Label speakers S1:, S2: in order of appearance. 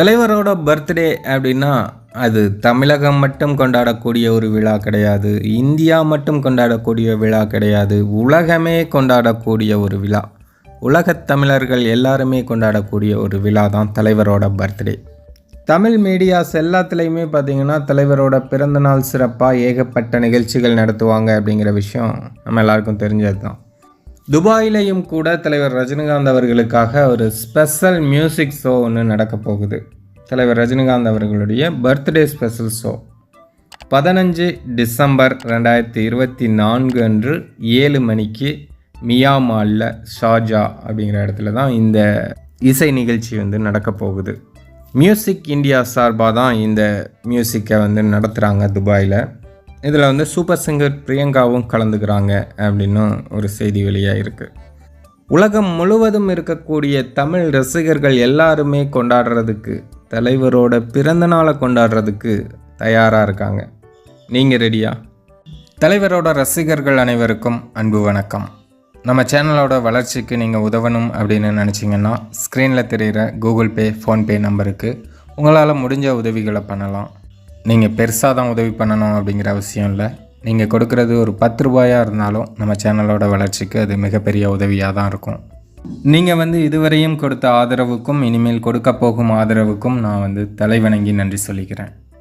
S1: தலைவரோட பர்த்டே அப்படின்னா அது தமிழகம் மட்டும் கொண்டாடக்கூடிய ஒரு விழா கிடையாது இந்தியா மட்டும் கொண்டாடக்கூடிய விழா கிடையாது உலகமே கொண்டாடக்கூடிய ஒரு விழா. உலகத் தமிழர்கள் எல்லாருமே கொண்டாடக்கூடிய ஒரு விழா தான் தலைவரோட பர்த்டே. தமிழ் மீடியாஸ் எல்லாத்துலேயுமே பார்த்தீங்கன்னா தலைவரோட பிறந்தநாள் சிறப்பாக ஏகப்பட்ட நிகழ்ச்சிகள் நடத்துவாங்க அப்படிங்கிற விஷயம் நம்ம எல்லாருக்கும் தெரிஞ்சது தான் துபாயிலையும் கூட தலைவர் ரஜினிகாந்த் அவர்களுக்காக ஒரு ஸ்பெஷல் மியூசிக் ஷோ ஒன்று நடக்க போகுது. தலைவர் ரஜினிகாந்த் அவர்களுடைய பர்த்டே ஸ்பெஷல் ஷோ பதினஞ்சு டிசம்பர் ரெண்டாயிரத்தி இருபத்தி நான்கு அன்று ஏழு மணிக்கு மியாமாலில் ஷாஜா அப்படிங்கிற இடத்துல தான் இந்த இசை நிகழ்ச்சி வந்து நடக்க போகுது. மியூசிக் இந்தியா சார்பாக தான் இந்த மியூசிக்கை வந்து நடத்துகிறாங்க துபாயில். இதில் வந்து சூப்பர் சிங்கர் பிரியங்காவும் கலந்துக்கிறாங்க அப்படின்னும் ஒரு செய்தி வெளியாக இருக்குது உலகம் முழுவதும் இருக்கக்கூடிய தமிழ் ரசிகர்கள் எல்லாருமே கொண்டாடுறதுக்கு தலைவரோட பிறந்த நாளை கொண்டாடுறதுக்கு தயாராக இருக்காங்க. நீங்கள் ரெடியா? தலைவரோட ரசிகர்கள் அனைவருக்கும் அன்பு வணக்கம். நம்ம சேனலோட வளர்ச்சிக்கு நீங்கள் உதவணும் அப்படின்னு நினச்சிங்கன்னா ஸ்க்ரீனில் தெரிகிற கூகுள் பே ஃபோன்பே நம்பருக்கு உங்களால் முடிஞ்ச உதவிகளை பண்ணலாம். நீங்கள் பெருசாக தான் உதவி பண்ணணும் அப்படிங்கிற அவசியம் இல்லை. நீங்கள் கொடுக்குறது ஒரு பத்து ரூபாயாக இருந்தாலும் நம்ம சேனலோட வளர்ச்சிக்கு அது மிகப்பெரிய உதவியாக தான் இருக்கும். நீங்கள் வந்து இதுவரையும் கொடுத்த ஆதரவுக்கும் இனிமேல் கொடுக்க போகும் ஆதரவுக்கும் நான் வந்து தலைவணங்கி நன்றி சொல்லிக்கிறேன்.